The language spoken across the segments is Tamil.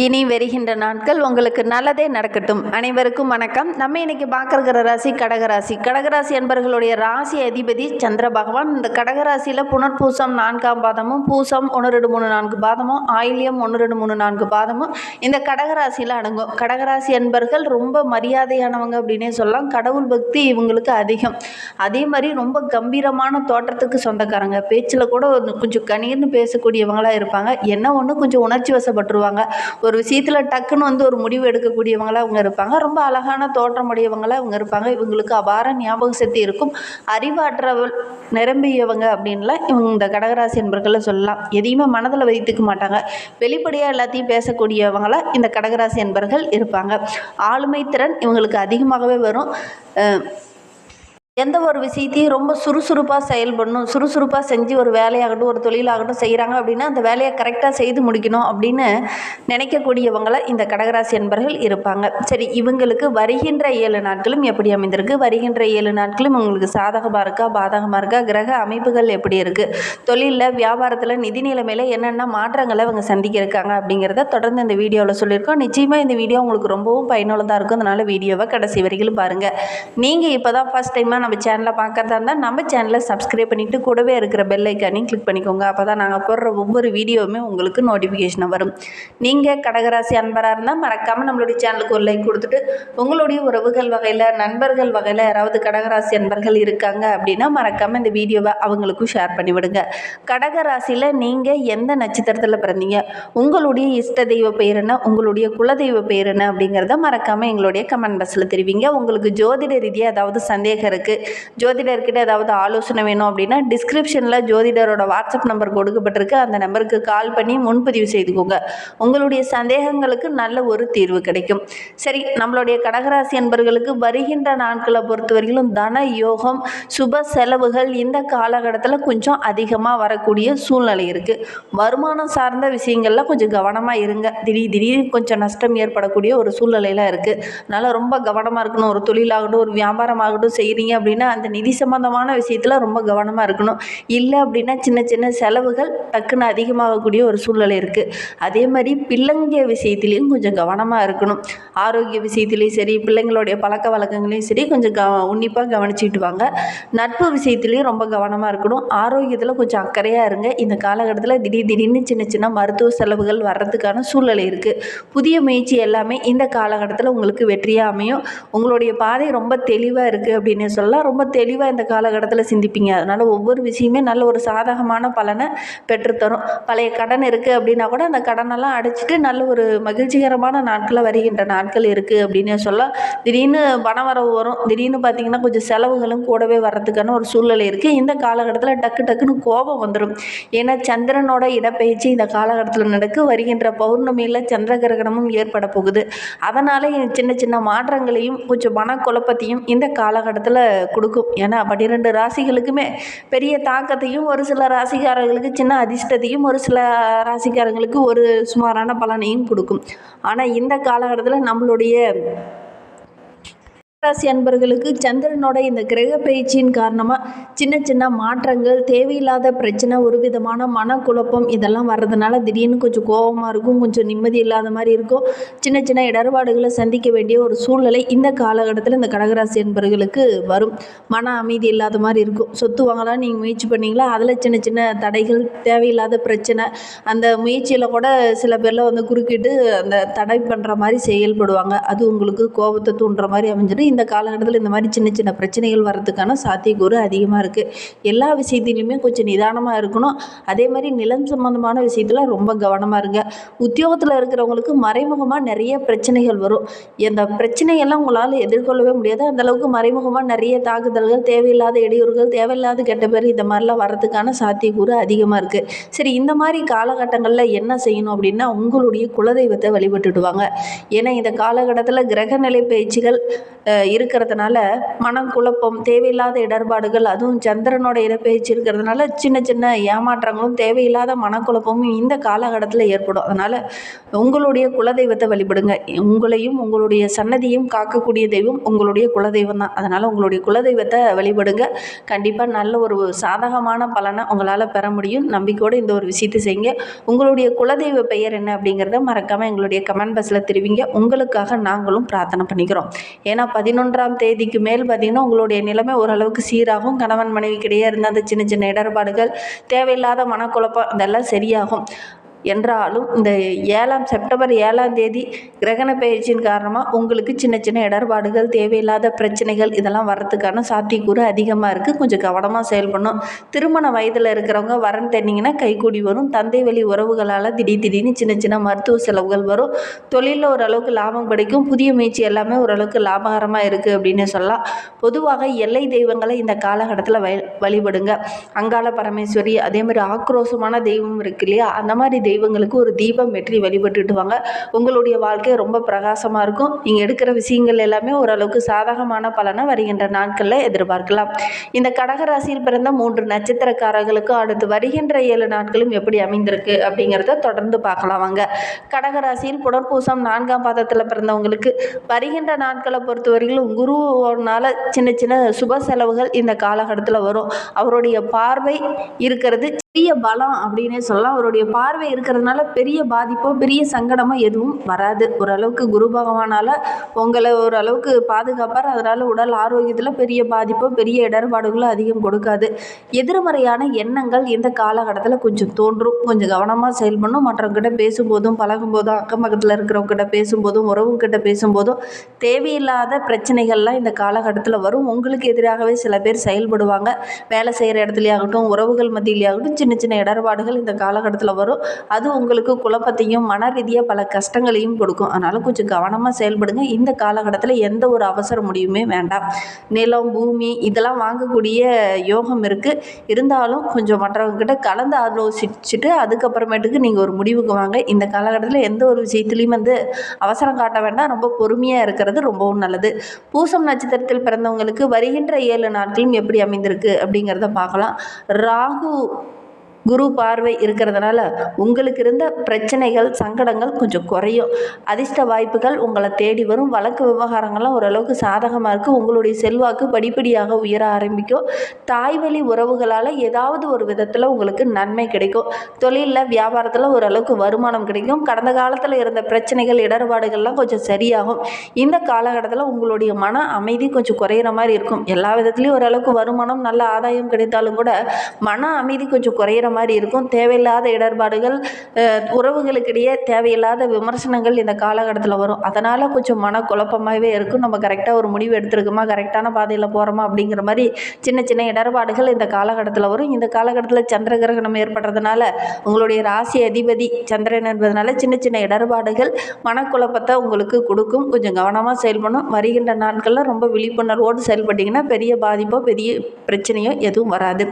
இனி வருகின்ற நாட்கள் உங்களுக்கு நல்லதே நடக்கட்டும். அனைவருக்கும் வணக்கம். நம்ம இன்னைக்கு பார்க்கற ராசி கடகராசி. கடகராசி என்பர்களுடைய ராசி அதிபதி சந்திர பகவான். இந்த கடகராசியில் புனர்பூசம் நான்காம் பாதமும் பூசம் ஒன்று ரெண்டு மூணு நான்கு பாதமும் ஆயில்யம் ஒன்று ரெண்டு மூணு நான்கு பாதமும் இந்த கடகராசியில் அடங்கும். கடகராசி என்பர்கள் ரொம்ப மரியாதையானவங்க அப்படின்னே சொல்லலாம். கடவுள் பக்தி இவங்களுக்கு அதிகம். அதே மாதிரி ரொம்ப கம்பீரமான தோற்றத்துக்கு சொந்தக்காரங்க. பேச்சில் கூட கொஞ்சம் கணீர்னு பேசக்கூடியவங்களாக இருப்பாங்க. என்ன ஒன்று கொஞ்சம் உணர்ச்சி வசப்பட்டுருவாங்க. ஒரு விஷயத்தில் டக்குன்னு வந்து ஒரு முடிவு எடுக்கக்கூடியவங்களாக அவங்க இருப்பாங்க. ரொம்ப அழகான தோற்றமுடையவங்களாக அவங்க இருப்பாங்க. இவங்களுக்கு அபார ஞாபக சக்தி இருக்கும். அறிவாற்றல் நிரம்பியவங்க அப்படின்லாம் இவங்க இந்த கடகராசி என்பர்களை சொல்லலாம். எதையுமே மனதில் வைத்துக்க மாட்டாங்க. வெளிப்படையாக எல்லாத்தையும் பேசக்கூடியவங்களாக இந்த கடகராசி என்பர்கள் இருப்பாங்க. ஆளுமை திறன் இவங்களுக்கு அதிகமாகவே வரும். எந்த ஒரு விஷயத்தையும் ரொம்ப சுறுசுறுப்பாக செயல்படணும். சுறுசுறுப்பாக செஞ்சு ஒரு வேலையாகட்டும் ஒரு தொழிலாகட்டும் செய்கிறாங்க அப்படின்னா அந்த வேலையை கரெக்டாக செய்து முடிக்கணும் அப்படின்னு நினைக்கக்கூடியவங்களை இந்த கடகராசி என்பர்கள் இருப்பாங்க. சரி இவங்களுக்கு வருகின்ற ஏழு நாட்களும் எப்படி அமைந்திருக்கு? வருகின்ற ஏழு நாட்களும் உங்களுக்கு சாதகமாக இருக்கா? பாதகமாக இருக்கா? கிரக அமைப்புகள் எப்படி இருக்குது தொழிலில் வியாபாரத்தில் நிதி நிலைமையில் என்னென்ன மாற்றங்களை அவங்க சந்திக்க இருக்காங்க அப்படிங்கிறத தொடர்ந்து இந்த வீடியோவில் சொல்லியிருக்கோம். நிச்சயமாக இந்த வீடியோ உங்களுக்கு ரொம்பவும் பயனுள்ளதாக இருக்கும். அதனால் வீடியோவை கடைசி வரைக்கும் பாருங்கள் நீங்கள் இப்போ தான் ஃபஸ்ட் டைமாக நம்ம சேனலை பார்க்குறதா இருந்தால் நம்ம சேனலை சப்ஸ்கிரைப் பண்ணிவிட்டு கூடவே இருக்கிற பெல் ஐக்கானையும் கிளிக் பண்ணிக்கோங்க. அப்போ தான் நாங்கள் போடுற ஒவ்வொரு வீடியோவுமே உங்களுக்கு நோட்டிஃபிகேஷன் வரும். நீங்கள் கடகராசி அன்பராக இருந்தால் மறக்காமல் நம்மளுடைய சேனலுக்கு ஒரு லைக் கொடுத்துட்டு உங்களுடைய உறவுகள் வகையில் நண்பர்கள் வகையில் யாராவது கடகராசி அன்பர்கள் இருக்காங்க அப்படின்னா மறக்காமல் இந்த வீடியோவை அவங்களுக்கும் ஷேர் பண்ணிவிடுங்க. கடகராசியில் நீங்கள் எந்த நட்சத்திரத்தில் பிறந்தீங்க? உங்களுடைய இஷ்ட தெய்வ பெயர் என்ன? உங்களுடைய குலதெய்வ பெயர் என்ன? அப்படிங்கிறத மறக்காமல் எங்களுடைய கமெண்ட் பாக்ஸில் தெரிவிங்க. உங்களுக்கு ஜோதிட ரீதியாக ஏதாவது சந்தேகம் இருக்குது ஜோதிடர்கிட்ட ஏதாவது ஆலோசனை வேணும் அப்படின்னா டிஸ்கிரிப்ஷனில் ஜோதிடரோட வாட்ஸ்அப் நம்பர் கொடுக்கப்பட்டிருக்கு. அந்த நம்பருக்கு கால் பண்ணி முன்பதிவு செய்துக்கோங்க. உங்களுடைய சந்தேகங்களுக்கு நல்ல ஒரு தீர்வு கிடைக்கும். சரி நம்மளுடைய கடகராசி என்பர்களுக்கு வருகின்ற நாட்களை பொறுத்தவரையிலும் தன யோகம் சுப செலவுகள் இந்த காலகட்டத்தில் கொஞ்சம் அதிகமாக வரக்கூடிய சூழ்நிலை இருக்குது வருமானம் சார்ந்த விஷயங்கள்ல கொஞ்சம் கவனமாக இருங்க. திடீர் திடீர்னு கொஞ்சம் நஷ்டம் ஏற்படக்கூடிய ஒரு சூழ்நிலையெல்லாம் இருக்குது அதனால் ரொம்ப கவனமாக இருக்கணும். ஒரு தொழிலாகட்டும் ஒரு வியாபாரமாகட்டும் செய்கிறீங்க அப்படின்னா அந்த நிதி சம்பந்தமான விஷயத்தில் ரொம்ப கவனமாக இருக்கணும். இல்லை அப்படின்னா சின்ன சின்ன செலவுகள் டக்குன்னு அதிகமாகக்கூடிய ஒரு சூழ்நிலை இருக்குது அதே மாதிரி பிள்ளைங்க விஷயத்துலேயும் கொஞ்சம் கவனமாக இருக்கணும். ஆரோக்கிய விஷயத்துலேயும் சரி பிள்ளைங்களுடைய பழக்க வழக்கங்களையும் சரி கொஞ்சம் க உன்னிப்பாக கவனிச்சுட்டு வாங்க. நட்பு விஷயத்துலேயும் ரொம்ப கவனமாக இருக்கணும். ஆரோக்கியத்தில் கொஞ்சம் அக்கறையாக இருங்க. இந்த காலகட்டத்தில் திடீர் திடீர்னு சின்ன சின்ன மருத்துவ செலவுகள் வர்றதுக்கான சூழ்நிலை இருக்குது புதிய முயற்சி எல்லாமே இந்த காலகட்டத்தில் உங்களுக்கு வெற்றியாக அமையும். உங்களுடைய பாதை ரொம்ப தெளிவாக இருக்குது அப்படின்னு விஷயங்கள்லாம் ரொம்ப தெளிவாக இந்த காலகட்டத்தில் சிந்திப்பீங்க. அதனால் ஒவ்வொரு விஷயமே நல்ல ஒரு சாதகமான பலனை பெற்றுத்தரும். பழைய கடன் இருக்குது அப்படின்னா கூட அந்த கடனெல்லாம் அடைச்சிட்டு நல்ல ஒரு மகிழ்ச்சிகரமான நாட்களில் வருகின்ற நாட்கள் இருக்குது அப்படின்னு சொல்லலாம் திடீர்னு பண வரவு வரும். திடீர்னு பார்த்தீங்கன்னா கொஞ்சம் செலவுகளும் கூடவே வர்றதுக்கான ஒரு சூழ்நிலை இருக்குது இந்த காலகட்டத்தில் டக்கு டக்குன்னு கோபம் வந்துடும் ஏன்னா சந்திரனோட இடப்பெயர்ச்சி இந்த காலகட்டத்தில் நடக்கு. வருகின்ற பௌர்ணமியில் சந்திர கிரகணமும் ஏற்பட போகுது. அதனால் சின்ன சின்ன மாற்றங்களையும் கொஞ்சம் மனக்குழப்பத்தையும் இந்த காலகட்டத்தில் கொடுக்கும். ஏன்னா பன்னிரெண்டு ராசிகளுக்குமே பெரிய தாக்கத்தையும் ஒரு சில ராசிக்காரர்களுக்கு சின்ன அதிர்ஷ்டத்தையும் ஒரு சில ராசிக்காரங்களுக்கு ஒரு சுமாரான பலனையும் கொடுக்கும். ஆனால் இந்த காலகட்டத்தில் நம்மளுடைய ராசி அன்பர்களுக்கு சந்திரனோட இந்த கிரக பயிற்சியின் காரணமாக சின்ன சின்ன மாற்றங்கள் தேவையில்லாத பிரச்சனை ஒரு விதமான மனக்குழப்பம் இதெல்லாம் வர்றதுனால திடீர்னு கொஞ்சம் கோபமாக இருக்கும் கொஞ்சம் நிம்மதி இல்லாத மாதிரி இருக்கும். சின்ன சின்ன இடர்பாடுகளை சந்திக்க வேண்டிய ஒரு சூழ்நிலை இந்த காலகட்டத்தில் இந்த கடகராசி அன்பர்களுக்கு வரும். மன அமைதி இல்லாத மாதிரி இருக்கும். சொத்து வாங்கலாம் நீங்கள் முயற்சி பண்ணீங்களா? அதில் சின்ன சின்ன தடைகள் தேவையில்லாத பிரச்சனை அந்த முயற்சியில் கூட சில பேரில் வந்து குறுக்கிட்டு அந்த தடை பண்ணுற மாதிரி செயல்படுவாங்க. அது உங்களுக்கு கோபத்தை தூண்டுற மாதிரி அமைஞ்சிடும் இந்த காலகட்டத்தில் இந்த மாதிரி சின்ன சின்ன பிரச்சனைகள் வர்றதுக்கான சாத்தியக்கூறு அதிகமாக இருக்குது எல்லா விஷயத்துலையுமே கொஞ்சம் நிதானமாக இருக்கணும். அதே மாதிரி நிலம் சம்மந்தமான விஷயத்தில் ரொம்ப கவனமாக இருங்க. உத்தியோகத்தில் இருக்கிறவங்களுக்கு மறைமுகமாக நிறைய பிரச்சனைகள் வரும். இந்த பிரச்சனையெல்லாம் உங்களால் எதிர்கொள்ளவே முடியாது. அந்தளவுக்கு மறைமுகமாக நிறைய தாக்குதல்கள் தேவையில்லாத இடையூறுகள் தேவையில்லாத கெட்ட பேர் இந்த மாதிரிலாம் வர்றதுக்கான சாத்தியக்கூறு அதிகமாக இருக்குது சரி இந்த மாதிரி காலகட்டங்களில் என்ன செய்யணும் அப்படின்னா உங்களுடைய குலதெய்வத்தை வழிபட்டுடுவாங்க ஏன்னா இந்த காலகட்டத்தில் கிரகநிலை பயிற்சிகள் இருக்கிறதுனால மனக்குழப்பம் தேவையில்லாத இடர்பாடுகள் அதுவும் சந்திரனோட இடப்பெயர்ச்சி இருக்கிறதுனால சின்ன சின்ன ஏமாற்றங்களும் தேவையில்லாத மனக்குழப்பமும் இந்த காலகட்டத்தில் ஏற்படும். அதனால் உங்களுடைய குலதெய்வத்தை வழிபடுங்க. உங்களையும் உங்களுடைய சன்னதியும் காக்கக்கூடிய தெய்வம் உங்களுடைய குலதெய்வம் தான். அதனால் உங்களுடைய குலதெய்வத்தை வழிபடுங்க. கண்டிப்பாக நல்ல ஒரு சாதகமான பலனை உங்களால் பெற முடியும். நம்பிக்கையோடு இந்த ஒரு விஷயத்தை செய்யுங்க. உங்களுடைய குலதெய்வ பெயர் என்ன அப்படிங்கிறத மறக்காமல் எங்களுடைய கமெண்ட் பாக்ஸில் தெரிவிங்க. உங்களுக்காக நாங்களும் பிரார்த்தனை பண்ணிக்கிறோம். ஏன்னா பதினொன்றாம் தேதிக்கு மேல் பார்த்திங்கன்னா உங்களுடைய நிலைமை ஓரளவுக்கு சீராகும். கணவன் மனைவிக்கிடையே இருந்த அந்த சின்ன சின்ன இடர்பாடுகள் தேவையில்லாத மனக்குழப்பம் அதெல்லாம் சரியாகும். என்றாலும் இந்த ஏழாம் செப்டம்பர் ஏழாம் தேதி கிரகண பயிற்சியின் காரணமாக உங்களுக்கு சின்ன சின்ன இடர்பாடுகள் தேவையில்லாத பிரச்சனைகள் இதெல்லாம் வர்றதுக்கான சாத்தியக்கூறு அதிகமாக இருக்குது கொஞ்சம் கவனமாக செயல்படணும். திருமண வயதில் இருக்கிறவங்க வரன் தண்ணிங்கன்னா கைக்கூடி வரும். தந்தை வழி உறவுகளால் திடீர் திடீர்னு சின்ன சின்ன மருத்துவ செலவுகள் வரும். தொழிலில் ஓரளவுக்கு லாபம் கிடைக்கும். புதிய முயற்சி எல்லாமே ஓரளவுக்கு லாபகரமாக இருக்குது அப்படின்னு சொல்லலாம். பொதுவாக எல்லை தெய்வங்களை இந்த காலகட்டத்தில் வழிபடுங்க. அங்காள பரமேஸ்வரி அதே மாதிரி ஆக்ரோஷமான தெய்வம் இருக்கு இல்லையா? அந்த மாதிரி தெய்வங்களுக்கு ஒரு தீபம் வெற்றி வழிபட்டுட்டு வாங்க உங்களுடைய வாழ்க்கை ரொம்ப பிரகாசமாக இருக்கும். நீங்கள் எடுக்கிற விஷயங்கள் எல்லாமே ஓரளவுக்கு சாதகமான பலனை வருகின்ற நாட்களில் எதிர்பார்க்கலாம். இந்த கடகராசியில் பிறந்த மூன்று நட்சத்திரக்காரர்களுக்கு அடுத்து வருகின்ற ஏழு நாட்களும் எப்படி அமைந்திருக்கு அப்படிங்கிறத தொடர்ந்து பார்க்கலாம் வாங்க. கடகராசியில் புனர்பூசம் நான்காம் பாதத்தில் பிறந்தவங்களுக்கு வருகின்ற நாட்களை பொறுத்தவரையிலும் குருனால சின்ன சின்ன சுப செலவுகள் இந்த காலகட்டத்தில் வரும். அவருடைய பார்வை இருக்கிறது பெரிய பலம் அப்படின்னே சொல்லலாம். அவருடைய பார்வை இருக்கிறதுனால பெரிய பாதிப்போ பெரிய சங்கடமோ எதுவும் வராது. ஓரளவுக்கு குரு பகவானால் உங்களை ஓரளவுக்கு பாதுகாப்பார். அதனால் உடல் ஆரோக்கியத்தில் பெரிய பாதிப்போ பெரிய இடர்பாடுகளோ அதிகம் கொடுக்காது. எதிர்மறையான எண்ணங்கள் இந்த காலகட்டத்தில் கொஞ்சம் தோன்றும். கொஞ்சம் கவனமாக செயல்படணும். மற்றவங்ககிட்ட பேசும்போதும் பழகும்போதும் அக்கம் பக்கத்தில் இருக்கிறவங்ககிட்ட பேசும்போதும் உறவுங்கிட்ட பேசும்போதும் தேவையில்லாத பிரச்சனைகள்லாம் இந்த காலகட்டத்தில் வரும். உங்களுக்கு எதிராகவே சில பேர் செயல்படுவாங்க. வேலை செய்கிற இடத்துலையாகட்டும் உறவுகள் மத்தியிலேயாகட்டும் சின்ன சின்ன இடர்பாடுகள் இந்த காலகட்டத்தில் வரும். அது உங்களுக்கு குழப்பத்தையும் மன ரீதியாக பல கஷ்டங்களையும் கொடுக்கும். அதனால் கொஞ்சம் கவனமாக செயல்படுங்க. இந்த காலகட்டத்தில் எந்த ஒரு அவசர முடிவுமே வேண்டாம். நிலம் பூமி இதெல்லாம் வாங்கக்கூடிய யோகம் இருக்குது இருந்தாலும் கொஞ்சம் மற்றவங்ககிட்ட கலந்து ஆலோசிச்சுட்டு அதுக்கப்புறமேட்டுக்கு நீங்கள் ஒரு முடிவுக்கு வாங்க. இந்த காலகட்டத்தில் எந்த ஒரு விஷயத்துலையும் வந்து அவசரம் காட்ட வேண்டாம். ரொம்ப பொறுமையாக இருக்கிறது ரொம்பவும் நல்லது. பூசம் நட்சத்திரத்தில் பிறந்தவங்களுக்கு வருகின்ற ஏழு நாட்களும் எப்படி அமைந்திருக்கு அப்படிங்கிறத பார்க்கலாம். ராகு குரு பார்வை இருக்கிறதுனால உங்களுக்கு இருந்த பிரச்சனைகள் சங்கடங்கள் கொஞ்சம் குறையும். அதிர்ஷ்ட வாய்ப்புகள் உங்களை தேடி வரும். வழக்கு விவகாரங்கள்லாம் ஓரளவுக்கு சாதகமாக இருக்குது உங்களுடைய செல்வாக்கு படிப்படியாக உயர ஆரம்பிக்கும். தாய்வழி உறவுகளால் ஏதாவது ஒரு விதத்தில் உங்களுக்கு நன்மை கிடைக்கும். தொழிலில் வியாபாரத்தில் ஓரளவுக்கு வருமானம் கிடைக்கும். கடந்த காலத்தில் இருந்த பிரச்சனைகள் இடர்பாடுகள்லாம் கொஞ்சம் சரியாகும். இந்த காலகட்டத்தில் உங்களுடைய மன அமைதி கொஞ்சம் குறையிற மாதிரி இருக்கும். எல்லா விதத்துலேயும் ஓரளவுக்கு வருமானம் நல்ல ஆதாயம் கிடைத்தாலும் கூட மன அமைதி கொஞ்சம் குறையிற மாதிரி மாதிரி இருக்கும். தேவையில்லாத இடர்பாடுகள் உறவுகளுக்கிடையே தேவையில்லாத விமர்சனங்கள் இந்த காலகட்டத்தில் வரும். அதனால் கொஞ்சம் மன குழப்பமாகவே இருக்கும். நம்ம கரெக்டாக ஒரு முடிவு எடுத்துருக்கோமா? கரெக்டான பாதையில் போகிறோமா அப்படிங்கிற மாதிரி சின்ன சின்ன இடர்பாடுகள் இந்த காலகட்டத்தில் வரும். இந்த காலகட்டத்தில் சந்திர கிரகணம் ஏற்படுறதுனால உங்களுடைய ராசி அதிபதி சந்திரன் என்பதனால சின்ன சின்ன இடர்பாடுகள் மனக்குழப்பத்தை உங்களுக்கு கொடுக்கும். கொஞ்சம் கவனமாக செயல்படணும். வருகின்ற நாட்களில் ரொம்ப விழிப்புணர்வோடு செயல்பட்டிங்கன்னா பெரிய பாதிப்போ பெரிய பிரச்சனையோ எதுவும் வராது.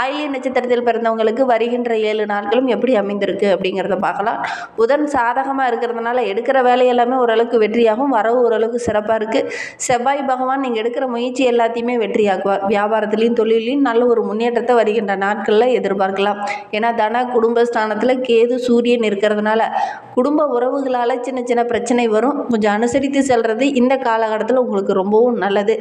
ஆயிலிய நட்சத்திரத்தில் பிறந்தவங்களுக்கு வருகின்ற ஏழு நாட்களும் எப்படி அமைந்திருக்கு அப்படிங்கிறத பார்க்கலாம். புதன் சாதகமாக இருக்கிறதுனால எடுக்கிற வேலை எல்லாமே ஓரளவுக்கு வெற்றியாகும். வரவு ஓரளவுக்கு சிறப்பாக இருக்குது செவ்வாய் பகவான் நீங்கள் எடுக்கிற முயற்சி எல்லாத்தையுமே வெற்றியாக்குவார் வியாபாரத்துலேயும் தொழிலையும் நல்ல ஒரு முன்னேற்றத்தை வருகின்ற நாட்களில் எதிர்பார்க்கலாம். ஏன்னா தன குடும்பஸ்தானத்தில் கேது சூரியன் இருக்கிறதுனால குடும்ப உறவுகளால் சின்ன சின்ன பிரச்சனை வரும். கொஞ்சம் அனுசரித்து செல்வது இந்த காலகட்டத்தில் உங்களுக்கு ரொம்பவும் நல்லது.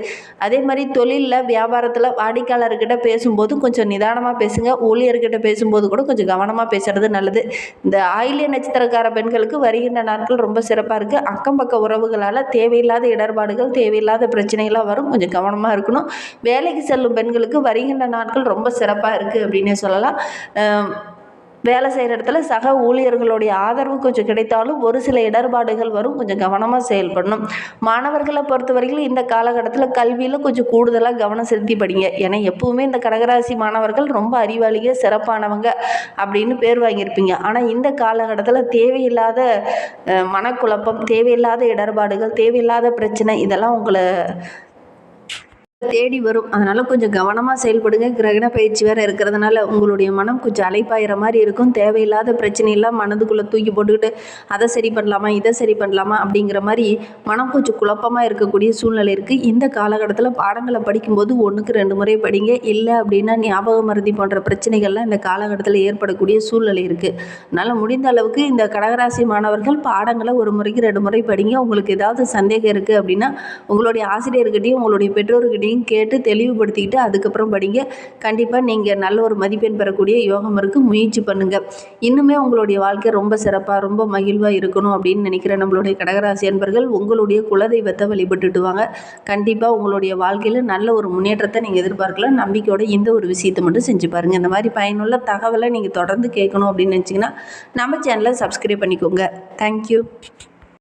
அதே மாதிரி தொழிலில் வியாபாரத்தில் வாடிக்கையாளர்கிட்ட பேசும்போது கொஞ்சம் நிதானமாக பேசுங்க. ஊழியர்கிட்ட பேசும்போது கூட கொஞ்சம் கவனமாக பேசுகிறது நல்லது. இந்த ஆயிலிய நட்சத்திரக்கார பெண்களுக்கு வருகின்ற நாட்கள் ரொம்ப சிறப்பாக இருக்குது அக்கம் பக்க உறவுகளால் தேவையில்லாத இடர்பாடுகள் தேவையில்லாத பிரச்சனைகளாக வரும். கொஞ்சம் கவனமாக இருக்கணும். வேலைக்கு செல்லும் பெண்களுக்கு வருகின்ற நாட்கள் ரொம்ப சிறப்பாக இருக்குது அப்படின்னே சொல்லலாம். வேலை செய்கிற இடத்துல சக ஊழியர்களுடைய ஆதரவு கொஞ்சம் கிடைத்தாலும் ஒரு சில இடர்பாடுகள் வரும். கொஞ்சம் கவனமாக செயல்படணும். மாணவர்களை பொறுத்தவரைக்கும் இந்த காலகட்டத்தில் கல்வியில் கொஞ்சம் கூடுதலாக கவனம் செலுத்தி படிங்க ஏன்னா எப்பவுமே இந்த கடகராசி மாணவர்கள் ரொம்ப அறிவாளிக சிறப்பானவங்க அப்படின்னு பேர் வாங்கியிருப்பீங்க. ஆனால் இந்த காலகட்டத்தில் தேவையில்லாத மனக்குழப்பம் தேவையில்லாத இடர்பாடுகள் தேவையில்லாத பிரச்சனை இதெல்லாம் உங்களை தேடி வரும். அதனால் கொஞ்சம் கவனமாக செயல்படுங்க. கிரகண பயிற்சி வேறு இருக்கிறதுனால உங்களுடைய மனம் கொஞ்சம் அலைப்பாயிற மாதிரி இருக்கும். தேவையில்லாத பிரச்சனையெல்லாம் மனதுக்குள்ளே தூக்கி போட்டுக்கிட்டு அதை சரி பண்ணலாமா? இதை சரி பண்ணலாமா? அப்படிங்கிற மாதிரி மனம் கொஞ்சம் குழப்பமாக இருக்கக்கூடிய சூழ்நிலை இருக்குது இந்த காலகட்டத்தில் பாடங்களை படிக்கும்போது ஒன்றுக்கு ரெண்டு முறை படிங்க. இல்லை அப்படின்னா ஞாபக மருதி போன்ற பிரச்சனைகள்லாம் இந்த காலகட்டத்தில் ஏற்படக்கூடிய சூழ்நிலை இருக்குது அதனால் முடிந்த அளவுக்கு இந்த கடகராசி மாணவர்கள் பாடங்களை ஒரு முறைக்கு ரெண்டு முறை படிங்க. உங்களுக்கு ஏதாவது சந்தேகம் இருக்குது அப்படின்னா உங்களுடைய ஆசிரியர்கிட்டையும் உங்களுடைய பெற்றோர்கிட்டையும் கேட்டு தெளிவுபடுத்திக்கிட்டு அதுக்கப்புறம் படிங்க. கண்டிப்பாக நீங்கள் நல்ல ஒரு மதிப்பெண் பெறக்கூடிய யோகம் இருக்குது முயற்சி பண்ணுங்கள் இன்னுமே உங்களுடைய வாழ்க்கை ரொம்ப சிறப்பாக ரொம்ப மகிழ்வாக இருக்கணும் அப்படின்னு நினைக்கிற நம்மளுடைய கடகராசி அன்பர்கள் உங்களுடைய குலதெய்வத்தை வழிபட்டுட்டு வாங்க கண்டிப்பாக உங்களுடைய வாழ்க்கையில் நல்ல ஒரு முன்னேற்றத்தை நீங்கள் எதிர்பார்க்கலாம். நம்பிக்கையோட இந்த ஒரு விஷயத்தை மட்டும் செஞ்சு பாருங்கள் இந்த மாதிரி பயனுள்ள தகவலை நீங்கள் தொடர்ந்து கேட்கணும் அப்படின்னு நினச்சிங்கன்னா நம்ம சேனலை சப்ஸ்கிரைப் பண்ணிக்கோங்க. தேங்க்யூ